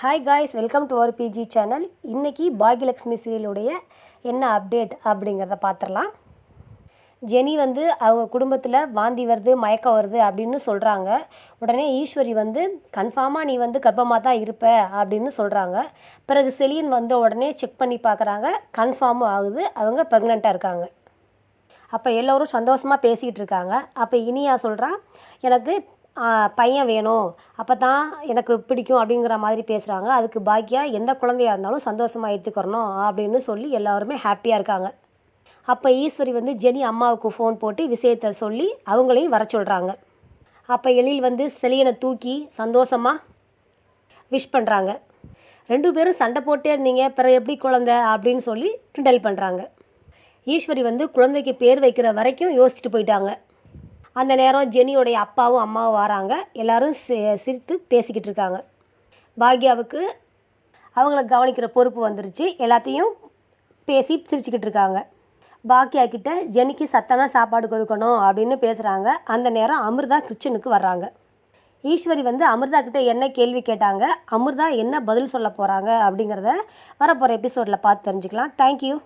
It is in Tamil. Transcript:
Hi guys welcome to our PG channel இன்றைக்கி பாகியலக்ஷ்மி சீரியலுடைய என்ன அப்டேட் அப்படிங்கிறத பார்த்துடலாம். ஜெனி வந்து அவங்க குடும்பத்தில் வாந்தி வருது மயக்கம் வருது அப்படின்னு சொல்கிறாங்க உடனே ஈஸ்வரி வந்து கன்ஃபார்மாக நீ வந்து கர்ப்பமாக தான் இருப்ப அப்படின்னு சொல்கிறாங்க பிறகு செலியன் வந்த உடனே செக் பண்ணி பார்க்குறாங்க. கன்ஃபார்மும் ஆகுது. அவங்க ப்ரெக்னெண்ட்டாக இருக்காங்க. அப்போ எல்லோரும் சந்தோஷமாக பேசிகிட்டு இருக்காங்க. அப்போ இனியா சொல்கிறா எனக்கு பையன் வேணும். அப்போ தான் எனக்கு பிடிக்கும் அப்படிங்கிற மாதிரி பேசுகிறாங்க அதுக்கு பாக்கியா எந்த குழந்தையா இருந்தாலும் சந்தோஷமாக ஏற்றுக்கிறணும் அப்படின்னு சொல்லி எல்லாருமே ஹாப்பியாக இருக்காங்க. அப்போ ஈஸ்வரி வந்து ஜெனி அம்மாவுக்கு ஃபோன் போட்டு விஷயத்தை சொல்லி அவங்களையும் வர சொல்கிறாங்க அப்போ எழில் வந்து செலியனை தூக்கி சந்தோஷமாக விஷ் பண்ணுறாங்க ரெண்டு பேரும் சண்டை போட்டே இருந்தீங்க பிறகு எப்படி குழந்தை அப்படின்னு சொல்லி கிண்டல் பண்ணுறாங்க ஈஸ்வரி வந்து குழந்தைக்கு பேர் வைக்கிற வரைக்கும் யோசிச்சுட்டு போயிட்டாங்க. அந்த நேரம் ஜெனியோடைய அப்பாவும் அம்மாவும் வராங்க. எல்லாரும் சி- சிரித்து பேசிக்கிட்டு இருக்காங்க பாக்யாவுக்கு அவங்கள கவனிக்கிற பொறுப்பு வந்துருச்சு. எல்லாத்தையும் பேசி சிரிச்சுக்கிட்டு இருக்காங்க பாக்கியா கிட்ட ஜெனிக்கு சத்தான சாப்பாடு கொடுக்கணும் அப்படின்னு பேசுகிறாங்க அந்த நேரம் அமிர்தா கிச்சனுக்கு வர்றாங்க. ஈஸ்வரி வந்து அமிர்தா கிட்ட என்ன கேள்வி கேட்டாங்க? அமிர்தா என்ன பதில் சொல்ல போகிறாங்க அப்படிங்கிறத வரப்போகிற எபிசோடில் பார்த்து தெரிஞ்சுக்கலாம். தேங்க்யூ